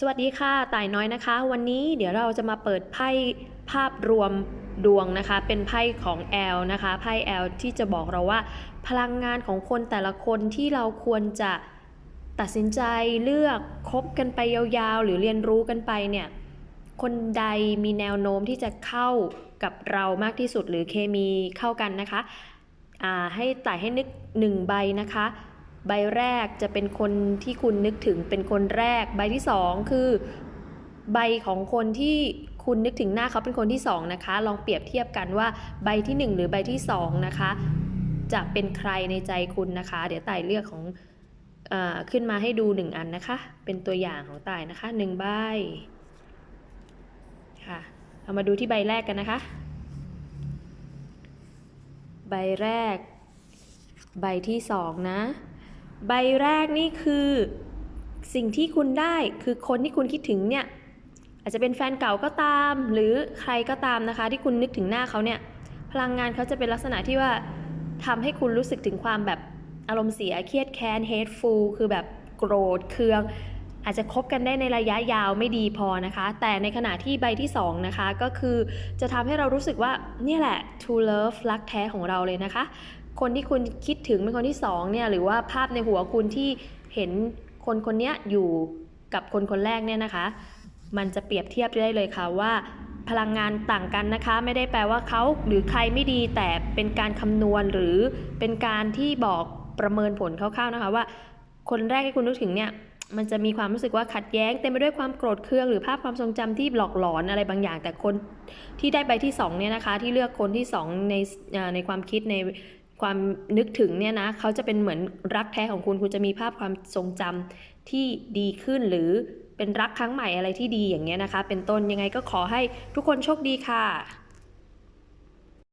สวัสดีค่ะต่ายน้อยนะคะ วันนี้เดี๋ยวเราจะมาเปิดไพ่ภาพรวมดวงนะคะ เป็นไพ่ของแอลนะคะไพ่แอลที่จะบอกเราว่า พลังงานของคนแต่ละคนที่เราควรจะตัดสินใจเลือกคบกันไปยาวๆ หรือเรียนรู้กันไปเนี่ยคนใดมีแนวโน้มที่จะเข้ากับเรามากที่สุดหรือเคมีเข้ากันนะคะอ่าให้ต่ายให้นึกหนึ่งใบนะคะ ใบแรกจะเป็นคนที่คุณนึกถึงเป็นคนแรก ใบที่สองคือ ใบของคนที่คุณนึกถึงหน้าเขาเป็นคนที่สองนะคะ ลองเปรียบเทียบกันว่าใบที่หนึ่งหรือใบที่สองนะคะ จะเป็นใครในใจคุณนะคะ เดี๋ยวต่ายเลือกของอขึ้นมาให้ดูหนึ่งอันนะคะ เป็นตัวอย่างของต่ายนะคะหนึ่งใบค่ะเรามาดูที่ใบแรกกันนะคะ ใบแรก ใบที่สองนะ ใบแรกนี่คือสิ่งที่คุณได้คือคนที่คุณคิดถึงเนี่ย อาจจะเป็นแฟนเก่าก็ตาม หรือใครก็ตามนะคะ ที่คุณนึกถึงหน้าเขาเนี่ย พลังงานเขาจะเป็นลักษณะที่ว่าทำให้คุณรู้สึกถึงความแบบอารมณ์เสียเครียดแค้น hateful คือแบบโกรธเคือง อาจจะคบกันได้ในระยะยาวไม่ดีพอนะคะ แต่ในขณะที่ใบที่สองนะคะก็คือจะทำให้เรารู้สึกว่าเนี่ยแหละ true love รักแท้ของเราเลยนะคะ คนที่คุณคิดถึงเป็นคนที่สองเนี่ยหรือว่าภาพในหัวคุณที่เห็นคนคนนี้อยู่กับคนคนแรกเนี่ยนะคะ มันจะเปรียบเทียบได้เลยค่ะว่าพลังงานต่างกันนะคะ ไม่ได้แปลว่าเขาหรือใครไม่ดีแต่เป็นการคำนวณหรือเป็นการที่บอกประเมินผลคร่าวๆนะคะว่า คนแรกที่คุณนึกถึงเนี่ย มันจะมีความรู้สึกว่าขัดแย้งเต็มไปด้วยความโกรธเคืองหรือภาพความทรงจำที่หลอกหลอนอะไรบางอย่าง แต่คนที่ได้ใบที่สองเนี่ยนะคะ ที่เลือกคนที่สองในในความคิดในความนึกถึงเนี่ยนะเขาจะเป็นเหมือนรักแท้ของคุณคุณจะมีภาพความทรงจำที่ดีขึ้นหรือเป็นรักครั้งใหม่อะไรที่ดีอย่างเงี้ยนะคะ เป็นต้นยังไงก็ขอให้ทุกคนโชคดีค่ะ